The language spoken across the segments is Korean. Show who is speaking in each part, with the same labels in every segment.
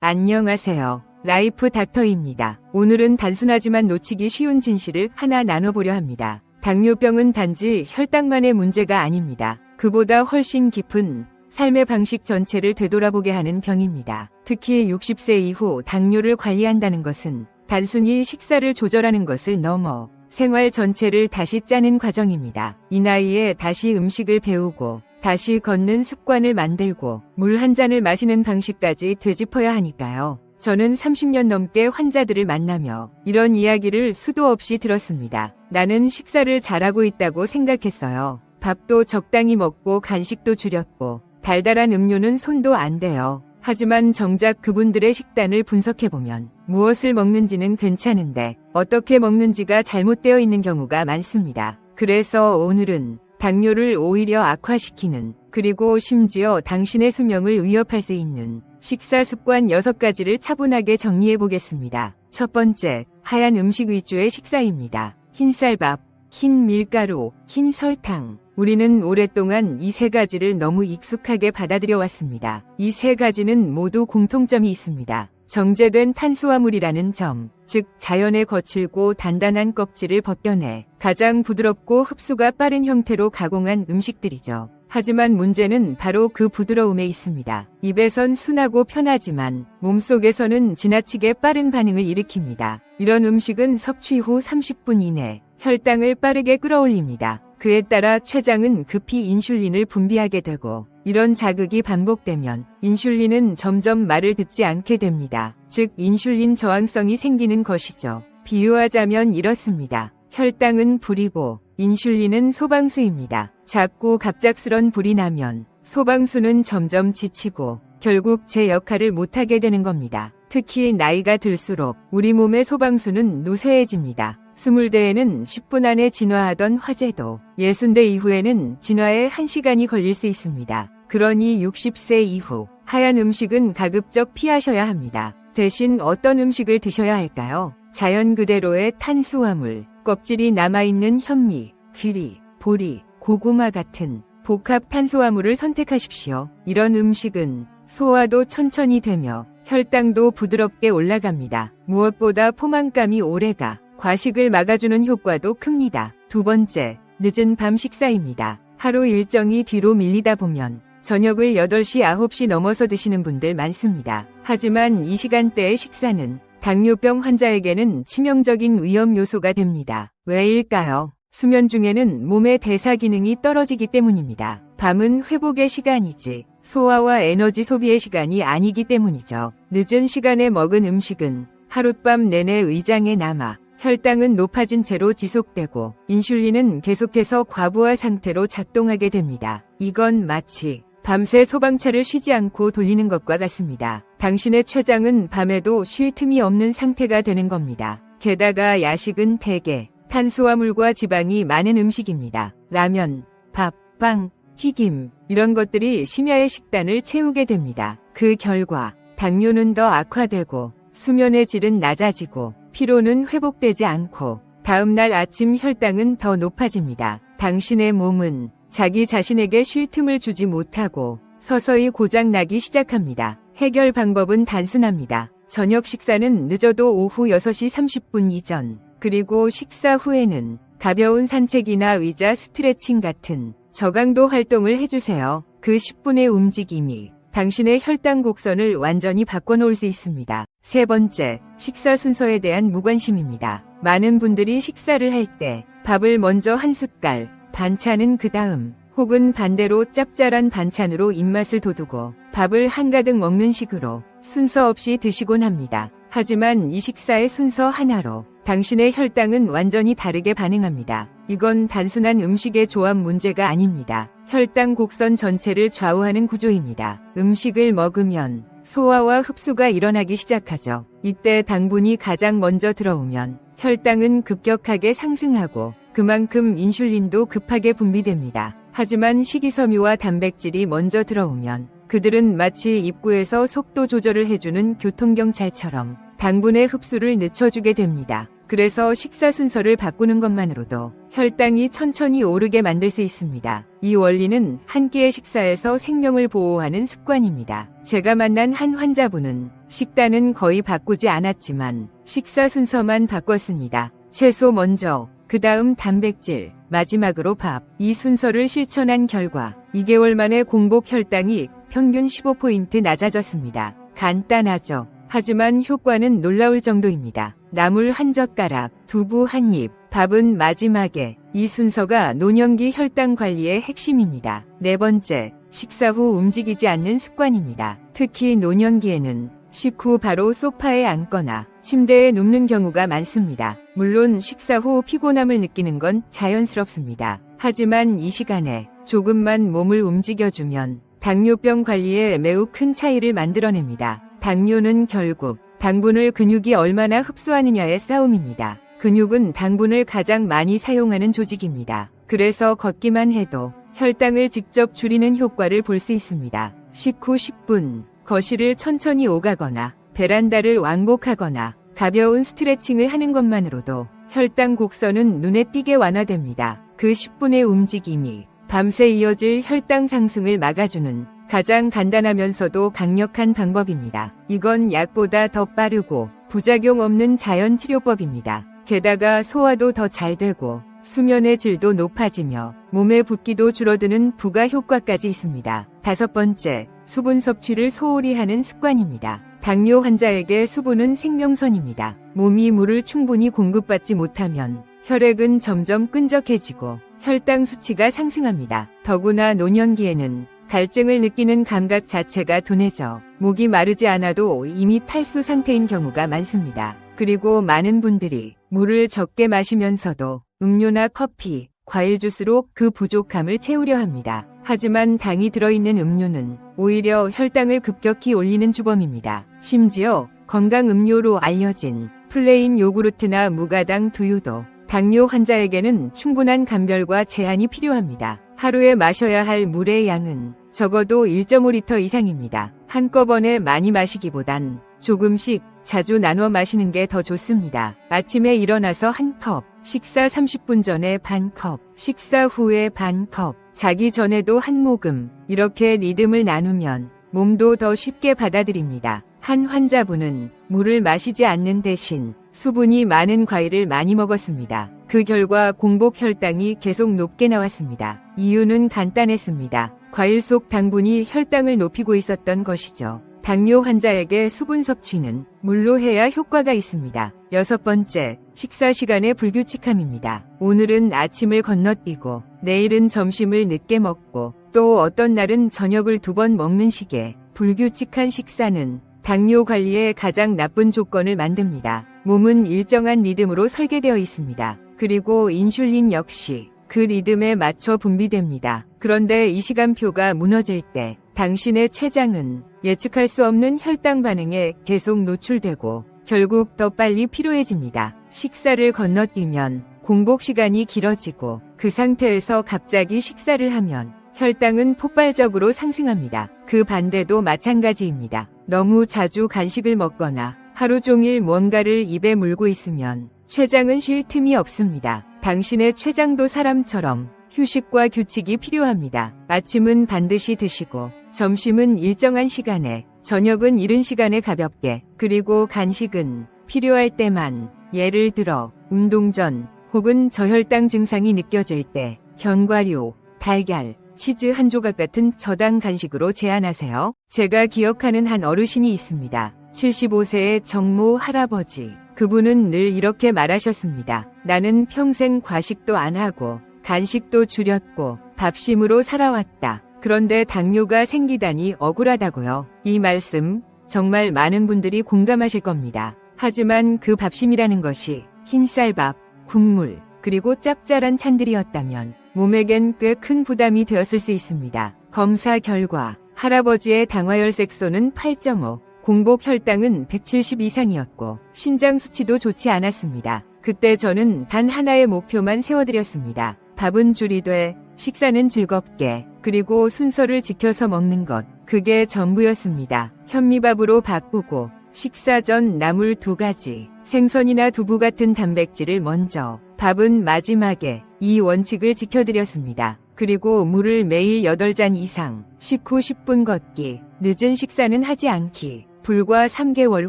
Speaker 1: 안녕하세요. 라이프 닥터입니다. 오늘은 단순하지만 놓치기 쉬운 진실을 하나 나눠보려 합니다. 당뇨병은 단지 혈당만의 문제가 아닙니다. 그보다 훨씬 깊은 삶의 방식 전체를 되돌아보게 하는 병입니다. 특히 60세 이후 당뇨를 관리한다는 것은 단순히 식사를 조절하는 것을 넘어 생활 전체를 다시 짜는 과정입니다. 이 나이에 다시 음식을 배우고 다시 걷는 습관을 만들고 물 한 잔을 마시는 방식까지 되짚어야 하니까요. 저는 30년 넘게 환자들을 만나며 이런 이야기를 수도 없이 들었습니다. 나는 식사를 잘하고 있다고 생각했어요. 밥도 적당히 먹고 간식도 줄였고 달달한 음료는 손도 안 대요. 하지만 정작 그분들의 식단을 분석해보면 무엇을 먹는지는 괜찮은데 어떻게 먹는지가 잘못되어 있는 경우가 많습니다. 그래서 오늘은 당뇨를 오히려 악화시키는 그리고 심지어 당신의 수명을 위협할 수 있는 식사 습관 6가지를 차분하게 정리해 보겠습니다. 첫 번째, 하얀 음식 위주의 식사입니다. 흰쌀밥, 흰 밀가루, 흰 설탕. 우리는 오랫동안 이 세 가지를 너무 익숙하게 받아들여 왔습니다. 이 세 가지는 모두 공통점이 있습니다. 정제된 탄수화물이라는 점, 즉 자연의 거칠고 단단한 껍질을 벗겨내 가장 부드럽고 흡수가 빠른 형태로 가공한 음식들이죠. 하지만 문제는 바로 그 부드러움에 있습니다. 입에선 순하고 편하지만 몸속에서는 지나치게 빠른 반응을 일으킵니다. 이런 음식은 섭취 후 30분 이내 혈당을 빠르게 끌어올립니다. 그에 따라 췌장은 급히 인슐린을 분비하게 되고 이런 자극이 반복되면 인슐린은 점점 말을 듣지 않게 됩니다. 즉 인슐린 저항성이 생기는 것이죠. 비유하자면 이렇습니다. 혈당은 불이고 인슐린은 소방수입니다. 작고 갑작스런 불이 나면 소방수는 점점 지치고 결국 제 역할을 못하게 되는 겁니다. 특히 나이가 들수록 우리 몸의 소방수는 노쇠해집니다. 20대에는 10분 안에 진화하던 화재도 60대 이후에는 진화에 1시간이 걸릴 수 있습니다. 그러니 60세 이후 하얀 음식은 가급적 피하셔야 합니다. 대신 어떤 음식을 드셔야 할까요? 자연 그대로의 탄수화물, 껍질이 남아있는 현미, 귀리, 보리, 고구마 같은 복합 탄수화물을 선택하십시오. 이런 음식은 소화도 천천히 되며 혈당도 부드럽게 올라갑니다. 무엇보다 포만감이 오래가 과식을 막아주는 효과도 큽니다. 두 번째, 늦은 밤 식사입니다. 하루 일정이 뒤로 밀리다 보면 저녁을 8시, 9시 넘어서 드시는 분들 많습니다. 하지만 이 시간대의 식사는 당뇨병 환자에게는 치명적인 위험 요소가 됩니다. 왜일까요? 수면 중에는 몸의 대사 기능이 떨어지기 때문입니다. 밤은 회복의 시간이지 소화와 에너지 소비의 시간이 아니기 때문이죠. 늦은 시간에 먹은 음식은 하룻밤 내내 의장에 남아 혈당은 높아진 채로 지속되고 인슐린은 계속해서 과부하 상태로 작동하게 됩니다. 이건 마치 밤새 소방차를 쉬지 않고 돌리는 것과 같습니다. 당신의 췌장은 밤에도 쉴 틈이 없는 상태가 되는 겁니다. 게다가 야식은 대개 탄수화물과 지방이 많은 음식입니다. 라면, 밥, 빵, 튀김 이런 것들이 심야의 식단을 채우게 됩니다. 그 결과 당뇨는 더 악화되고 수면의 질은 낮아지고 피로는 회복되지 않고 다음날 아침 혈당은 더 높아집니다. 당신의 몸은 자기 자신에게 쉴 틈을 주지 못하고 서서히 고장나기 시작합니다. 해결 방법은 단순합니다. 저녁 식사는 늦어도 오후 6시 30분 이전, 그리고 식사 후에는 가벼운 산책이나 의자 스트레칭 같은 저강도 활동을 해주세요. 그 10분의 움직임이 당신의 혈당 곡선을 완전히 바꿔놓을 수 있습니다. 세 번째, 식사 순서에 대한 무관심입니다. 많은 분들이 식사를 할 때 밥을 먼저 한 숟갈, 반찬은 그 다음, 혹은 반대로 짭짤한 반찬으로 입맛을 돋우고 밥을 한가득 먹는 식으로 순서 없이 드시곤 합니다. 하지만 이 식사의 순서 하나로 당신의 혈당은 완전히 다르게 반응합니다. 이건 단순한 음식의 조합 문제가 아닙니다. 혈당 곡선 전체를 좌우하는 구조입니다. 음식을 먹으면 소화와 흡수가 일어나기 시작하죠. 이때 당분이 가장 먼저 들어오면 혈당은 급격하게 상승하고 그만큼 인슐린도 급하게 분비됩니다. 하지만 식이섬유와 단백질이 먼저 들어오면 그들은 마치 입구에서 속도 조절을 해주는 교통경찰처럼 당분의 흡수를 늦춰주게 됩니다. 그래서 식사 순서를 바꾸는 것만으로도 혈당이 천천히 오르게 만들 수 있습니다. 이 원리는 한 끼의 식사에서 생명을 보호하는 습관입니다. 제가 만난 한 환자분은 식단은 거의 바꾸지 않았지만 식사 순서만 바꿨습니다. 채소 먼저, 그 다음 단백질, 마지막으로 밥. 이 순서를 실천한 결과 2개월 만에 공복 혈당이 평균 15포인트 낮아졌습니다. 간단하죠. 하지만 효과는 놀라울 정도입니다. 나물 한 젓가락, 두부 한 입, 밥은 마지막에 이 순서가 노년기 혈당 관리의 핵심입니다. 네 번째, 식사 후 움직이지 않는 습관입니다. 특히 노년기에는 식후 바로 소파에 앉거나 침대에 눕는 경우가 많습니다. 물론 식사 후 피곤함을 느끼는 건 자연스럽습니다. 하지만 이 시간에 조금만 몸을 움직여주면 당뇨병 관리에 매우 큰 차이를 만들어냅니다. 당뇨는 결국 당분을 근육이 얼마나 흡수하느냐의 싸움입니다. 근육은 당분을 가장 많이 사용하는 조직입니다. 그래서 걷기만 해도 혈당을 직접 줄이는 효과를 볼 수 있습니다. 식후 10분, 거실을 천천히 오가거나 베란다를 왕복하거나 가벼운 스트레칭을 하는 것만으로도 혈당 곡선은 눈에 띄게 완화됩니다. 그 10분의 움직임이 밤새 이어질 혈당 상승을 막아주는 가장 간단하면서도 강력한 방법입니다. 이건 약보다 더 빠르고 부작용 없는 자연 치료법입니다. 게다가 소화도 더 잘 되고 수면의 질도 높아지며 몸의 붓기도 줄어드는 부가 효과까지 있습니다. 다섯 번째, 수분 섭취를 소홀히 하는 습관입니다. 당뇨 환자에게 수분은 생명선입니다. 몸이 물을 충분히 공급받지 못하면 혈액은 점점 끈적해지고 혈당 수치가 상승합니다. 더구나 노년기에는 갈증을 느끼는 감각 자체가 둔해져 목이 마르지 않아도 이미 탈수 상태인 경우가 많습니다. 그리고 많은 분들이 물을 적게 마시면서도 음료나 커피, 과일 주스로 그 부족함을 채우려 합니다. 하지만 당이 들어있는 음료는 오히려 혈당을 급격히 올리는 주범입니다. 심지어 건강 음료로 알려진 플레인 요구르트나 무가당 두유도 당뇨 환자에게는 충분한 감별과 제한이 필요합니다. 하루에 마셔야 할 물의 양은 적어도 1.5리터 이상입니다. 한꺼번에 많이 마시기보단 조금씩 자주 나눠 마시는 게 더 좋습니다. 아침에 일어나서 한 컵, 식사 30분 전에 반 컵, 식사 후에 반 컵, 자기 전에도 한 모금, 이렇게 리듬을 나누면 몸도 더 쉽게 받아들입니다. 한 환자분은 물을 마시지 않는 대신 수분이 많은 과일을 많이 먹었습니다. 그 결과 공복 혈당이 계속 높게 나왔습니다. 이유는 간단했습니다. 과일 속 당분이 혈당을 높이고 있었던 것이죠. 당뇨 환자에게 수분 섭취는 물로 해야 효과가 있습니다. 여섯 번째, 식사 시간의 불규칙함입니다. 오늘은 아침을 건너뛰고 내일은 점심을 늦게 먹고 또 어떤 날은 저녁을 두 번 먹는 식의 불규칙한 식사는 당뇨 관리에 가장 나쁜 조건을 만듭니다. 몸은 일정한 리듬으로 설계되어 있습니다. 그리고 인슐린 역시 그 리듬에 맞춰 분비됩니다. 그런데 이 시간표가 무너질 때 당신의 췌장은 예측할 수 없는 혈당 반응에 계속 노출되고 결국 더 빨리 피로해집니다. 식사를 건너뛰면 공복 시간이 길어지고 그 상태에서 갑자기 식사를 하면 혈당은 폭발적으로 상승합니다. 그 반대도 마찬가지입니다. 너무 자주 간식을 먹거나 하루 종일 뭔가를 입에 물고 있으면 췌장은 쉴 틈이 없습니다. 당신의 췌장도 사람처럼 휴식과 규칙이 필요합니다. 아침은 반드시 드시고 점심은 일정한 시간에 저녁은 이른 시간에 가볍게 그리고 간식은 필요할 때만 예를 들어 운동 전 혹은 저혈당 증상이 느껴질 때 견과류, 달걀, 치즈 한 조각 같은 저당 간식으로 제한하세요. 제가 기억하는 한 어르신이 있습니다. 75세의 정모 할아버지. 그분은 늘 이렇게 말하셨습니다. 나는 평생 과식도 안 하고 간식도 줄였고 밥심으로 살아왔다. 그런데 당뇨가 생기다니 억울하다고요. 이 말씀 정말 많은 분들이 공감하실 겁니다. 하지만 그 밥심이라는 것이 흰쌀밥, 국물, 그리고 짭짤한 찬들이었다면 몸에겐 꽤 큰 부담이 되었을 수 있습니다. 검사 결과 할아버지의 당화혈 색소는 8.5, 공복 혈당은 170 이상이었고 신장 수치도 좋지 않았습니다. 그때 저는 단 하나의 목표만 세워드렸습니다. 밥은 줄이되 식사는 즐겁게 그리고 순서를 지켜서 먹는 것. 그게 전부였습니다. 현미밥으로 바꾸고 식사 전 나물 두 가지, 생선이나 두부 같은 단백질을 먼저, 밥은 마지막에 이 원칙을 지켜드렸습니다. 그리고 물을 매일 8잔 이상, 식후 10분 걷기, 늦은 식사는 하지 않기, 불과 3개월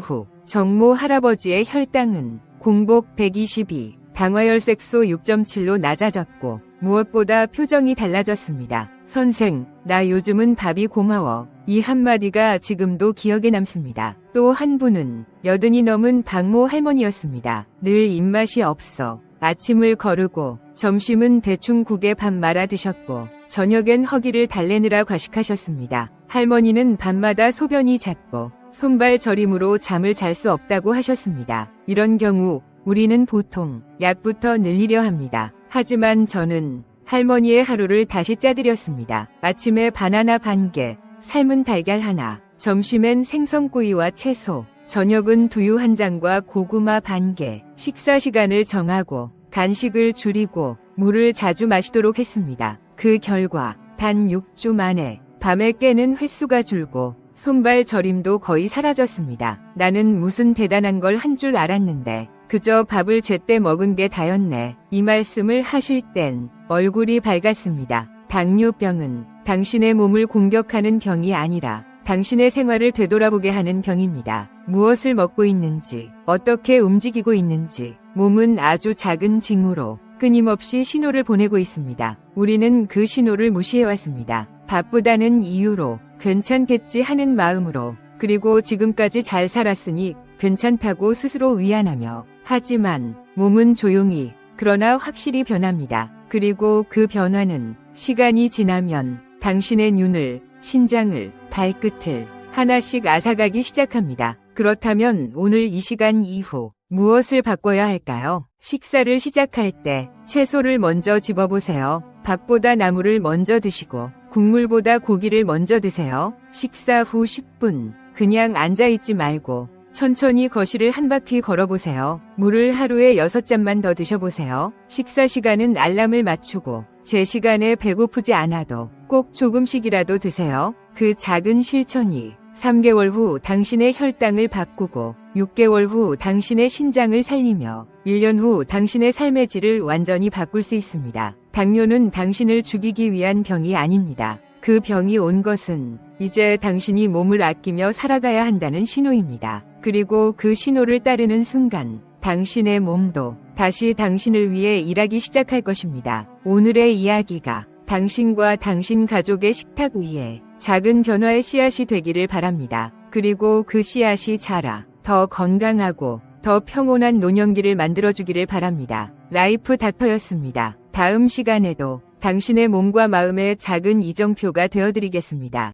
Speaker 1: 후, 정모 할아버지의 혈당은 공복 122, 당화혈색소 6.7로 낮아졌고, 무엇보다 표정이 달라졌습니다. 선생, 나 요즘은 밥이 고마워. 이 한마디가 지금도 기억에 남습니다. 또 한 분은 여든이 넘은 박모 할머니였습니다. 늘 입맛이 없어. 아침을 거르고 점심은 대충 국에 밥 말아 드셨고 저녁엔 허기를 달래느라 과식하셨습니다. 할머니는 밤마다 소변이 잦고 손발 저림으로 잠을 잘 수 없다고 하셨습니다. 이런 경우 우리는 보통 약부터 늘리려 합니다. 하지만 저는 할머니의 하루를 다시 짜드렸습니다. 아침에 바나나 반 개, 삶은 달걀 하나, 점심엔 생선구이와 채소, 저녁은 두유 한 잔과 고구마 반 개, 식사 시간을 정하고 간식을 줄이고 물을 자주 마시도록 했습니다. 그 결과 단 6주 만에 밤에 깨는 횟수가 줄고 손발 저림도 거의 사라졌습니다. 나는 무슨 대단한 걸 한 줄 알았는데 그저 밥을 제때 먹은 게 다였네. 이 말씀을 하실 땐 얼굴이 밝았습니다. 당뇨병은 당신의 몸을 공격하는 병이 아니라 당신의 생활을 되돌아보게 하는 병입니다. 무엇을 먹고 있는지, 어떻게 움직이고 있는지, 몸은 아주 작은 징후로 끊임없이 신호를 보내고 있습니다. 우리는 그 신호를 무시해왔습니다. 바쁘다는 이유로 괜찮겠지 하는 마음으로 그리고 지금까지 잘 살았으니 괜찮다고 스스로 위안하며 하지만 몸은 조용히 그러나 확실히 변합니다. 그리고 그 변화는 시간이 지나면 당신의 눈을, 신장을, 발끝을 하나씩 앗아가기 시작합니다. 그렇다면 오늘 이 시간 이후 무엇을 바꿔야 할까요? 식사를 시작할 때 채소를 먼저 집어보세요. 밥보다 나물을 먼저 드시고 국물보다 고기를 먼저 드세요. 식사 후 10분 그냥 앉아있지 말고 천천히 거실을 한 바퀴 걸어보세요. 물을 하루에 6잔만 더 드셔보세요. 식사 시간은 알람을 맞추고 제 시간에 배고프지 않아도 꼭 조금씩이라도 드세요. 그 작은 실천이 3개월 후 당신의 혈당을 바꾸고 6개월 후 당신의 신장을 살리며 1년 후 당신의 삶의 질을 완전히 바꿀 수 있습니다. 당뇨는 당신을 죽이기 위한 병이 아닙니다. 그 병이 온 것은 이제 당신이 몸을 아끼며 살아가야 한다는 신호입니다. 그리고 그 신호를 따르는 순간 당신의 몸도 다시 당신을 위해 일하기 시작할 것입니다. 오늘의 이야기가 당신과 당신 가족의 식탁 위에 작은 변화의 씨앗이 되기를 바랍니다. 그리고 그 씨앗이 자라 더 건강하고 더 평온한 노년기를 만들어주기를 바랍니다. 라이프 닥터였습니다. 다음 시간에도 당신의 몸과 마음의 작은 이정표가 되어드리겠습니다.